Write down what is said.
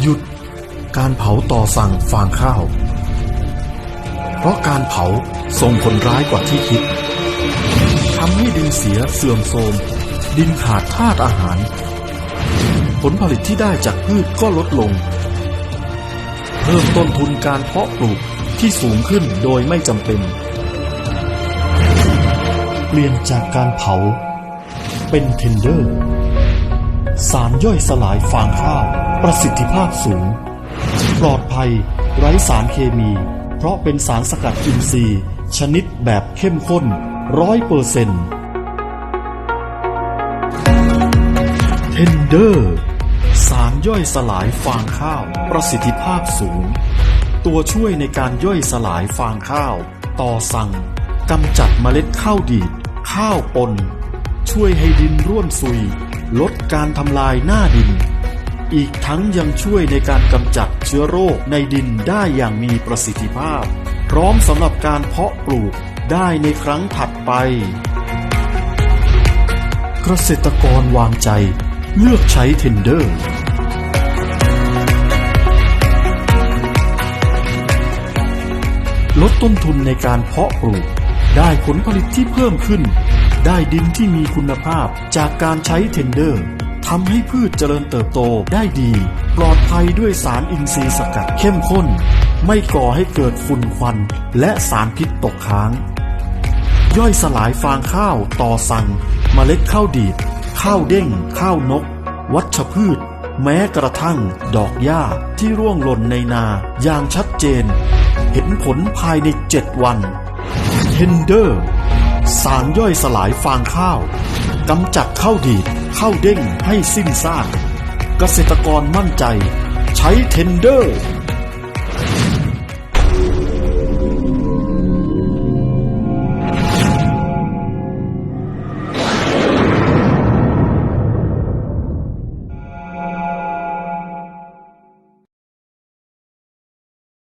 หยุดการเผาต่อสั่งฟางข้าว เพราะการเผาส่งผลร้ายกว่าที่คิดทำให้ดินเสียเสื่อมโทรม ดินขาดธาตุอาหาร ผลผลิตที่ได้จากพืชก็ลดลง เพิ่มต้นทุนการเพาะปลูกที่สูงขึ้นโดยไม่จำเป็น เปลี่ยนจากการเผา เป็นเทนเดอร์ สารย่อยสลายฟางข้าว ประสิทธิภาพสูง ปลอดภัย ไร้สารเคมี เพราะเป็นสารสกัดอินทรีย์ ชนิดแบบเข้มข้นร้อยเปอร์เซ็นต์เทนเดอร์สารย่อยสลายฟางข้าว ประสิทธิภาพสูง ตัวช่วยในการย่อยสลายฟางข้าว ต่อสั่งกำจัดเมล็ดข้าวดีด ข้าวปน ช่วยให้ดินร่วนซุย ลดการทำลายหน้าดิน อีกทั้งยังช่วยในการกำจัดเชื้อโรคในดินได้อย่างมีประสิทธิภาพ พร้อมสำหรับการเพาะปลูกได้ในครั้งถัดไป เกษตรกรวางใจ เลือกใช้เทนเดอร์ลดต้นทุนในการเพาะปลูก ได้ผลผลิตที่เพิ่มขึ้น ได้ดินที่มีคุณภาพจากการใช้เทนเดอร์ ทำให้พืชเจริญเติบโตได้ดี ปลอดภัยด้วยสารอินทรีย์สกัดเข้มข้น ไม่ก่อให้เกิดฝุ่นควัน และสารพิษตกค้าง ย่อยสลายฟางข้าวต่อสั่งเมล็ดข้าวดีดข้าวเด้ง ข้าวนก วัชพืช แม้กระทั่ง ดอกหญ้าที่ร่วงหล่นในนาอย่างชัดเจน เห็นผลภายในเจ็ดวันเทนเดอร์ สารย่อยสลายฟางข้าวกำจัดข้าวดีดข้าวเด้งให้สิ้นซาก เกษตรกรมั่นใจ ใช้เทนเดอร์